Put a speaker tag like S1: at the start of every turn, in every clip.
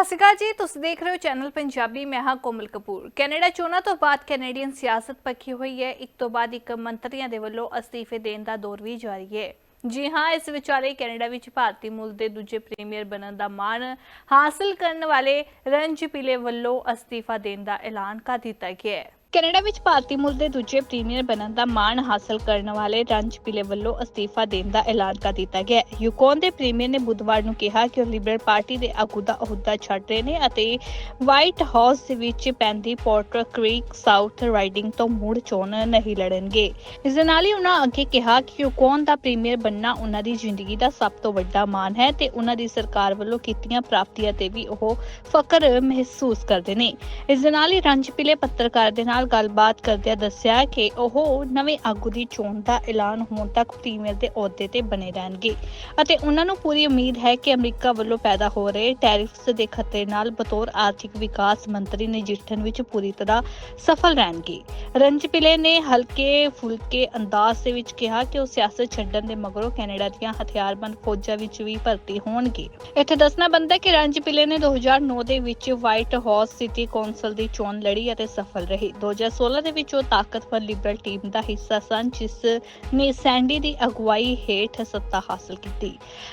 S1: ਸਤਿ ਸ਼੍ਰੀ ਅਕਾਲ ਜੀ। ਤੁਸੀਂ ਦੇਖ ਰਹੇ ਹੋ ਚੈਨਲ ਪੰਜਾਬੀ, ਮੈਂ ਹਾਂ ਕੋਮਲ ਕਪੂਰ। ਕੈਨੇਡਾ ਚੋਣਾਂ ਤੋਂ ਬਾਅਦ ਕੈਨੇਡੀਅਨ ਸਿਆਸਤ ਪੱਖੀ ਹੋਈ ਹੈ। ਇੱਕ ਤੋਂ ਬਾਅਦ ਇੱਕ ਮੰਤਰੀਆਂ ਦੇ ਵੱਲੋਂ ਅਸਤੀਫੇ ਦੇਣ ਦਾ ਦੌਰ ਵੀ ਜਾਰੀ ਹੈ। ਜੀ ਹਾਂ, ਇਸ ਵਿਚਾਲੇ ਕੈਨੇਡਾ ਵਿੱਚ ਭਾਰਤੀ ਮੂਲ ਦੇ ਦੂਜੇ ਪ੍ਰੀਮੀਅਰ ਬਣਨ ਦਾ ਮਾਣ ਹਾਸਲ ਕਰਨ ਵਾਲੇ ਰਣਜ ਪਿਲੇ ਵੱਲੋਂ ਅਸਤੀਫਾ ਦੇਣ ਦਾ ਐਲਾਨ ਕਰ ਦਿੱਤਾ ਗਿਆ ਹੈ। ਕੈਨੇਡਾ ਵਿੱਚ ਭਾਰਤੀ ਮੂਲ ਦੇ ਦੂਜੇ ਪ੍ਰੀਮੀਅਰ ਬਣਨ ਦਾ ਮਾਣ ਹਾਸਲ ਕਰਨ ਵਾਲੇ ਰੰਜ ਪਿਲੇ ਵੱਲੋਂ ਅਸਤੀਫਾ ਦੇਣ ਦਾ ਐਲਾਨ ਕਰ ਦਿੱਤਾ ਗਿਆ ਹੈ। ਯੂਕੋਨ ਦੇ ਪ੍ਰੀਮੀਅਰ ਨੇ ਬੁੱਧਵਾਰ ਨੂੰ ਕਿਹਾ ਕਿ ਉਹ ਲਿਬਰਲ ਪਾਰਟੀ ਦੇ ਆਗੂ ਦਾ ਅਹੁਦਾ ਛੱਡ ਰਹੇ ਨੇ ਅਤੇ ਵਾਈਟ ਹਾਊਸ ਦੇ ਵਿੱਚ ਪੈਂਦੀ ਪੋਰਟਰ ਕ੍ਰੀਕ ਸਾਊਥ ਰਾਈਡਿੰਗ ਤੋਂ ਮੁੜ ਚੋਣ ਨਹੀਂ ਲੜਨਗੇ। ਇਸ ਦੇ ਨਾਲ ਹੀ ਉਹਨਾਂ ਅੱਗੇ ਕਿਹਾ ਕਿ ਯੂਕੋਨ ਦਾ ਪ੍ਰੀਮੀਅਰ ਬਣਨਾ ਉਹਨਾਂ ਦੀ ਜ਼ਿੰਦਗੀ ਦਾ ਸਭ ਤੋਂ ਵੱਡਾ ਮਾਣ ਹੈ ਤੇ ਉਹਨਾਂ ਦੀ ਸਰਕਾਰ ਵੱਲੋਂ ਕੀਤੀਆਂ ਪ੍ਰਾਪਤੀਆਂ ਤੇ ਵੀ ਉਹ ਫਕਰ ਮਹਿਸੂਸ ਕਰਦੇ ਨੇ। ਇਸ ਦੇ ਨਾਲ ਹੀ ਰੰਜ ਪਿਲੇ ਪੱਤਰਕਾਰ ਦੇ ਨਾਲ ਗੱਲਬਾਤ ਕਰਦਿਆਂ ਦੱਸਿਆ ਕਿ ਉਹ ਨਵੇਂ ਆਗੂ ਦੀ ਚੋਣ ਦਾ ਐਲਾਨ ਹੋਣ ਤੱਕ ਪ੍ਰੀਮੀਅਰ ਦੇ ਅਹੁਦੇ ਤੇ ਬਣੇ ਰਹਿਣਗੇ ਅਤੇ ਉਹਨਾਂ ਨੂੰ ਪੂਰੀ ਉਮੀਦ ਹੈ ਕਿ ਅਮਰੀਕਾ ਵੱਲੋਂ ਪੈਦਾ ਹੋ ਰਹੇ ਟੈਰਿਫਸ ਦੇ ਖਤਰੇ ਨਾਲ ਬਤੌਰ ਆਰਥਿਕ ਵਿਕਾਸ ਮੰਤਰੀ ਨਜਿੱਠਣ ਵਿੱਚ ਪੂਰੀ ਤਰ੍ਹਾਂ ਸਫਲ ਰਹਿਣਗੇ। ਰੰਜ ਨੇ ਹਲਕੇ ਫੁਲਕੇ ਅੰਦਾਜ਼ ਦੇ ਵਿੱਚ ਕਿਹਾ ਕਿ ਉਹ ਸਿਆਸਤ ਛੱਡਣ ਦੇ ਮਗਰੋਂ ਕੈਨੇਡਾ ਦੀਆਂ ਹਥਿਆਰਬੰਦ ਫੌਜਾਂ ਵਿੱਚ ਵੀ ਭਰਤੀ ਹੋਣਗੇ। ਇੱਥੇ ਦੱਸਣਾ ਬੰਦਾ ਕਿ ਰੰਜ ਪਿਲੇ ਨੇ 2009 ਦੇ ਵਿੱਚ ਵਾਈਟ ਹਾਊਸ ਸਿਟੀ ਕੌਂਸਲ ਦੀ ਚੋਣ ਲੜੀ ਅਤੇ ਸਫਲ ਰਹੀ। 2016 ਦੇ ਵਿੱਚ ਉਹ ਤਾਕਤਵਰ ਲਿਬਰਲ ਟੀਮ ਦਾ ਹਿੱਸਾ ਸਨ, ਜਿਸ ਨੇ ਸੈਂਡੀ ਦੀ ਅਗਵਾਈ ਹੇਠ ਸੱਤਾ ਹਾਸਲ ਕੀਤੀ।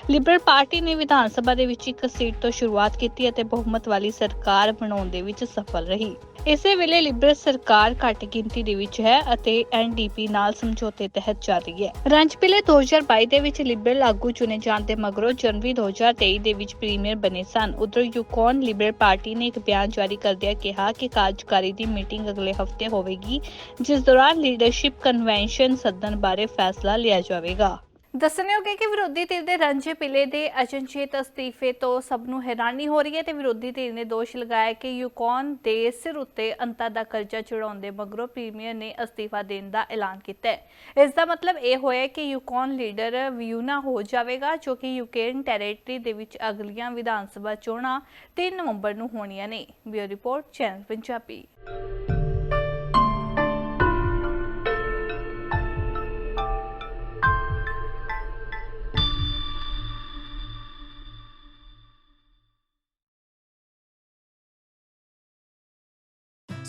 S1: ਲਿਬਰਲ ਪਾਰਟੀ ਨੇ ਵਿਧਾਨ ਸਭਾ ਦੇ ਵਿੱਚ ਇੱਕ ਸੀਟ ਤੋਂ ਸ਼ੁਰੂਆਤ ਕੀਤੀ ਅਤੇ ਬਹੁਮਤ ਵਾਲੀ ਸਰਕਾਰ ਬਣਾਉਣ ਦੇ ਵਿੱਚ ਸਫਲ ਰਹੀ। ਇਸੇ ਵੇਲੇ ਲਿਬਰਲ ਸਰਕਾਰ ਘੱਟ ਗਿਣਤੀ ਦੇ ਵਿੱਚ ਹੈ ਅਤੇ ਐਨਡੀਪੀ ਨਾਲ ਸਮਝੌਤੇ ਤਹਿਤ ਚੱਲ ਰਹੀ ਹੈ। ਰੰਜਪਿਲੇ 2022 ਦੇ ਵਿੱਚ ਲਿਬਰਲ ਆਗੂ ਚੁਣੇ ਜਾਣ ਦੇ ਮਗਰੋਂ ਜਨਵਰੀ 2023 ਦੇ ਵਿੱਚ ਪ੍ਰੀਮੀਅਰ ਬਣੇ ਸਨ। ਉਧਰ ਯੂਕੋਨ ਲਿਬਰਲ ਪਾਰਟੀ ਨੇ ਇੱਕ ਬਿਆਨ ਜਾਰੀ ਕਰਦਿਆਂ ਕਿਹਾ ਕਿ ਕਾਰਜਕਾਰੀ ਦੀ ਮੀਟਿੰਗ ਅਗਲੇ ਹਫ਼ਤੇ ਹੋਵੇਗੀ, ਜਿਸ ਦੌਰਾਨ ਲੀਡਰਸ਼ਿਪ ਕਨਵੈਨਸ਼ਨ ਸੱਦਣ ਬਾਰੇ ਫੈਸਲਾ ਲਿਆ ਜਾਵੇਗਾ। ਦੱਸਣਯੋਗ ਹੈ ਕਿ ਵਿਰੋਧੀ ਧਿਰ ਦੇ ਰੰਜੇ ਪਿਲੇ ਦੇ ਅਚਨਚੇਤ ਅਸਤੀਫੇ ਤੋਂ ਸਭ ਨੂੰ ਹੈਰਾਨੀ ਹੋ ਰਹੀ ਹੈ ਤੇ ਵਿਰੋਧੀ ਧਿਰ ਨੇ ਦੋਸ਼ ਲਗਾਇਆ ਕਿ ਯੂਕੋਨ ਦੇ ਸਿਰ ਉੱਤੇ ਅੰਤਾ ਦਾ ਕਰਜ਼ਾ ਚੜਾਉਣ ਦੇ ਮਗਰੋਂ ਪ੍ਰੀਮੀਅਰ ਨੇ ਅਸਤੀਫਾ ਦੇਣ ਦਾ ਐਲਾਨ ਕੀਤਾ ਹੈ। ਇਸ ਦਾ ਮਤਲਬ ਇਹ ਹੋਇਆ ਕਿ ਯੂਕੋਨ ਲੀਡਰ ਵਿਊਨਾ ਹੋ ਜਾਵੇਗਾ, ਜੋ ਕਿ ਯੂਕਰੇਨ ਟੈਰੀਟਰੀ ਦੇ ਵਿੱਚ ਅਗਲੀਆਂ ਵਿਧਾਨ ਸਭਾ ਚੋਣਾਂ 3 ਨਵੰਬਰ ਨੂੰ ਹੋਣੀਆਂ ਨੇ। Bureau report, channel Punjabi.